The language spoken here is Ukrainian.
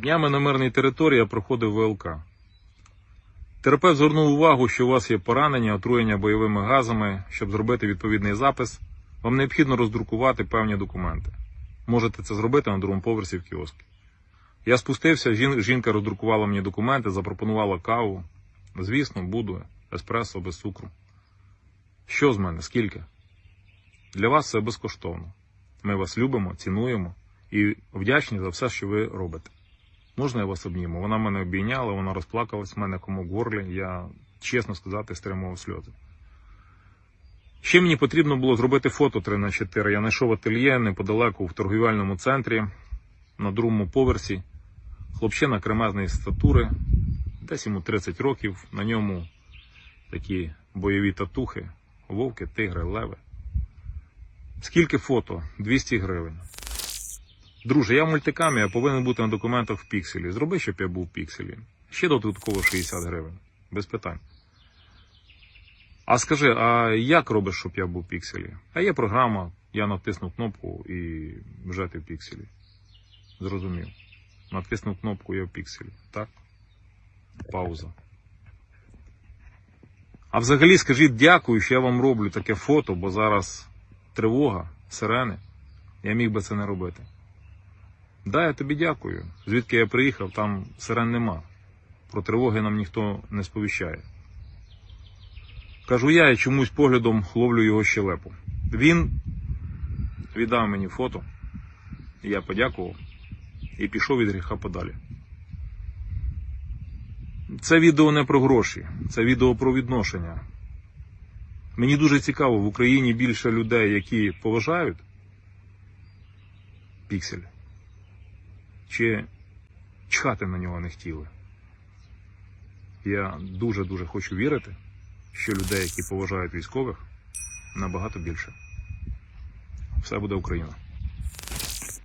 Днями на мирній території я проходив ВЛК. Терапевт звернув увагу, що у вас є поранення, отруєння бойовими газами. Щоб зробити відповідний запис, вам необхідно роздрукувати певні документи. Можете це зробити на другому поверсі в кіоскі. Я спустився, жінка роздрукувала мені документи, запропонувала каву. Звісно, буду. Еспресо без цукру. Що з мене? Скільки? Для вас це безкоштовно. Ми вас любимо, цінуємо і вдячні за все, що ви робите. Можна я вас обніму? Вона мене обійняла, вона розплакалась, в мене комок в горлі. Я, чесно сказати, стримував сльози. Ще мені потрібно було зробити фото 3 на 4 Я знайшов ательє неподалеку в торгівельному центрі на другому поверсі. Хлопчина кремезної статури, десь йому 30 років, на ньому такі бойові татухи, вовки, тигри, леви. Скільки фото? 200 гривень. Друже, я в мультикамі, я повинен бути на документах в пікселі. Зроби, щоб я був в пікселі. Ще додатково 60 гривень. Без питань. А скажи, а як робиш, щоб я був в пікселі? А є програма, я натисну кнопку і вже ти в пікселі. Зрозумів. Натиснув кнопку, я в пікселі. Так? Пауза. А взагалі скажіть дякую, що я вам роблю таке фото, бо зараз тривога, сирени. Я міг би це не робити. Да, я тобі дякую. Звідки я приїхав, там сирен нема. Про тривоги нам ніхто не сповіщає. Кажу я і чомусь поглядом ловлю його щелепу. Він віддав мені фото, я подякував і пішов від гріха подалі. Це відео не про гроші, це відео про відношення. Мені дуже цікаво, в Україні більше людей, які поважають піксель, чи чхати на нього не хотіли. Я дуже-дуже хочу вірити, що людей, які поважають військових, набагато більше. Все буде Україна.